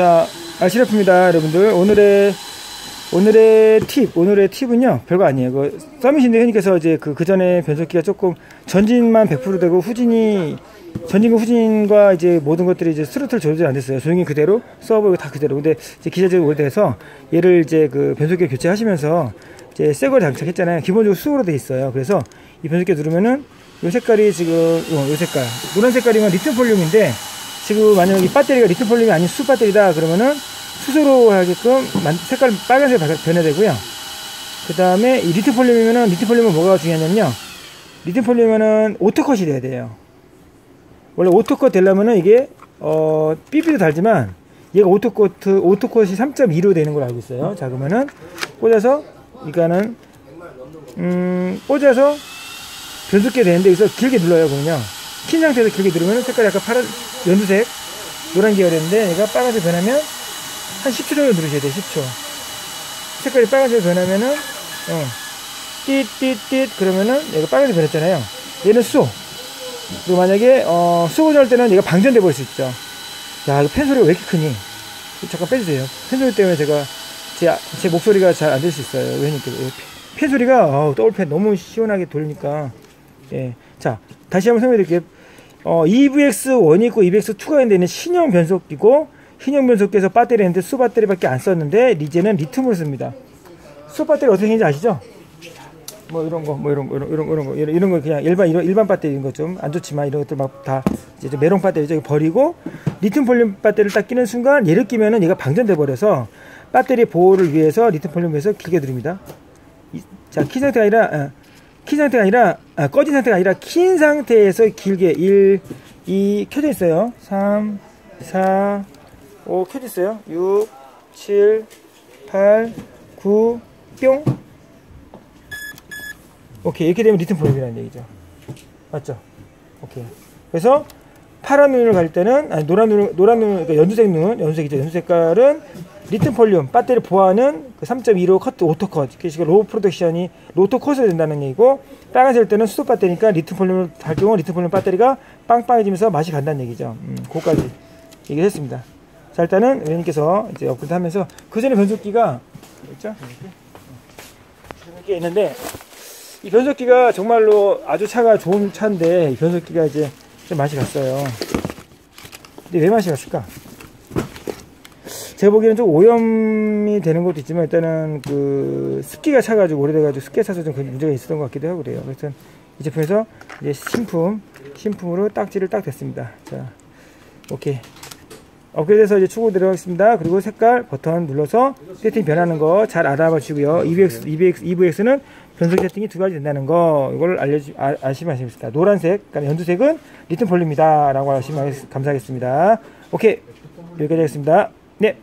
자, 알시라프입니다, 여러분들. 오늘의 오늘의 팁, 오늘의 팁은요, 별거 아니에요. 그, 서밋인데 형님께서 이제 그, 그 전에 변속기가 조금 전진만 100% 되고 후진이, 전진과 후진과 이제 모든 것들이 이제 스로틀 조절이 안 됐어요. 조용히 그대로, 서버 다 그대로. 근데 이제 기자재가 오래돼서 얘를 이제 그 변속기 교체하시면서 이제 새 거를 장착했잖아요. 기본적으로 수으로 돼 있어요. 그래서 이 변속기 누르면은 요 색깔이 지금, 요, 요 색깔. 노란 색깔이면 리튬 폴륨인데 지금 만약에 이 배터리가 리튬 폴륨이 아닌 수 배터리다 그러면은 수소로 하게끔 색깔 빨간색 변해되고요. 그 다음에 이 리튬 폴륨이면은 리튬 폴륨은 뭐가 중요하냐면요. 리튬 폴륨은 오토컷이 돼야 돼요. 원래 오토컷 되려면은 이게 어 삐삐도 달지만 얘가 오토컷 오토컷이 3.2로 되는 걸 알고 있어요. 자 그러면은 꽂아서 이거는 음 꽂아서 변속기 되는데 여기서 길게 눌러요 그러면요. 킨 상태에서 길게 누르면 색깔이 약간 파란 연두색 노란 계열인데 얘가 빨간색 변하면 한 10초 정도 누르셔야 돼요 10초. 색깔이 빨간색 변하면은 어, 띠띠띠 그러면은 얘가 빨간색 변했잖아요. 얘는 수. 그리고 만약에 어, 수 고정할 때는 얘가 방전돼 버릴 수 있죠. 야팬 소리가 왜 이렇게 크니? 잠깐 빼주세요. 팬 소리 때문에 제가 제, 제 목소리가 잘 안 될 수 있어요 왜냐니까 팬 소리가 어, 더블팬 너무 시원하게 돌리니까. 예. 자 다시 한번 설명해 드릴게요 어, EVX1이 있고 EVX2가 있는데 신형 변속기고 신형 변속기에서 배터리인데 수 배터리밖에 안 썼는데 이제는 리튬을 씁니다. 수 배터리 어떻게 생긴지 아시죠? 뭐 이런 거, 뭐 이런 거, 이런, 이런 거, 이런 거, 이런 거 그냥 일반 이런 일반 배터리인 거좀 안 좋지만 이런 것들 막 다 이제 메롱 배터리 저기 버리고 리튬 폴륨 배터리를 딱 끼는 순간 얘를 끼면은 얘가 방전돼 버려서 배터리 보호를 위해서 리튬 폴륨에서 길게 드립니다. 자, 키 상태가 아니라 어, 킨 상태가 아니라 아, 꺼진 상태가 아니라 킨 상태에서 길게 1, 2 켜져 있어요. 3, 4, 5 켜져 있어요. 6, 7, 8, 9, 뿅. 오케이 이렇게 되면 리튬 폴륨이라는 얘기죠. 맞죠? 오케이. 그래서 파란 눈을 갈 때는 아니 노란 눈 노란 눈 그러니까 연두색 눈 연두색이죠. 연두 색깔은 리튬 폴륨 배터리 보호하는 그3.25 커트 오토컷 그래서 로우 프로덕션이 로토컷을 된다는 얘기고 빨간색 때는 수소 배터리니까 리튬 폴륨을 달 경우 리튬 폴륨 배터리가 빵빵해지면서 맛이 간다는 얘기죠. 음, 그거까지 얘기했습니다. 자 일단은 의원님께서 이제 업그레이드 하면서 그 전에 변속기가 있죠? 변속기가 있는데 이 변속기가 정말로 아주 차가 좋은 차인데 이 변속기가 이제 좀 맛이 갔어요. 근데 왜 맛이 갔을까? 제가 보기에는 좀 오염이 되는 것도 있지만 일단은 그 습기가 차가지고 오래돼가지고 습기가 차서 좀 문제가 있었던 것 같기도 하고 그래요. 그래서 이 제품에서 이제 신품, 신품으로 딱지를 딱 됐습니다. 자, 오케이. 업그레이드해서 이제 추구 들어가겠습니다. 그리고 색깔 버튼 눌러서 세팅 변하는 거 잘 알아봐 주고요. EVX, EVX, EVX는 변속 세팅이 두 가지 된다는 거 이걸 알려주 아, 아시면 되겠습니다. 노란색, 그러니까 연두색은 리튬 폴리입니다. 라고 하시면 감사하겠습니다. 오케이 여기까지 하겠습니다. 네.